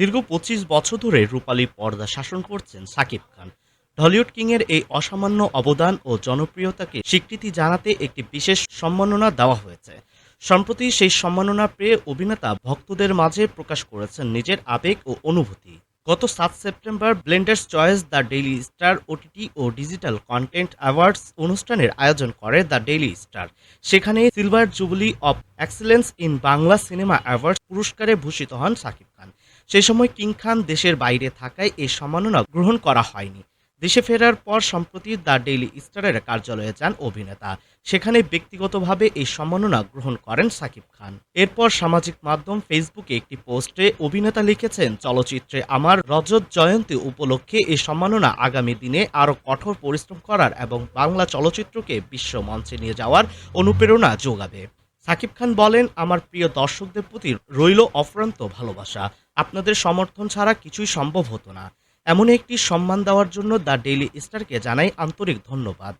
দীর্ঘ পঁচিশ বছর ধরে রূপালী পর্দা শাসন করছেন সাকিব খান। ঢলিউড কিংয়ের এই অসামান্য অবদান ও জনপ্রিয়তাকে স্বীকৃতি জানাতে একটি বিশেষ সম্মাননা দেওয়া হয়েছে। সম্প্রতি সেই সম্মাননা পেয়ে অভিনেতা ভক্তদের মাঝে প্রকাশ করেছেন নিজের আবেগ ও অনুভূতি। গত সাত September Blenders choice the daily star OTT O digital content awards অনুষ্ঠানের আয়োজন করে দ্য ডেইলি স্টার। সেখানে silver jubilee of excellence in Bangla cinema awards পুরস্কারে ভূষিত হন সাকিব খান। সেই সময় কিং খান দেশের বাইরে থাকায় এই সম্মাননা গ্রহণ করা হয়নি। দেশে ফেরার পর সম্প্রতি দ্য ডেইলি স্টারের কার্যালয়ে যান অভিনেতা। সেখানে ব্যক্তিগতভাবে এই সম্মাননা গ্রহণ করেন সাকিব খান। এরপর সামাজিক মাধ্যম ফেসবুকে একটি পোস্টে অভিনেতা লিখেছেন, চলচ্চিত্রে আমার রজত জয়ন্তী উপলক্ষে এই সম্মাননা আগামী দিনে আরও কঠোর পরিশ্রম করার এবং বাংলা চলচ্চিত্রকে বিশ্ব মঞ্চে নিয়ে যাওয়ার অনুপ্রেরণা যোগাবে। সাকিব খান বলেন, আমার প্রিয় দর্শকদের প্রতি রইল অফ্রান্ত ভালোবাসা। আপনাদের সমর্থন ছাড়া কিছুই সম্ভব হতো না। এমন একটি সম্মান দেওয়ার জন্য দ্য ডেইলি স্টারকে জানাই আন্তরিক ধন্যবাদ।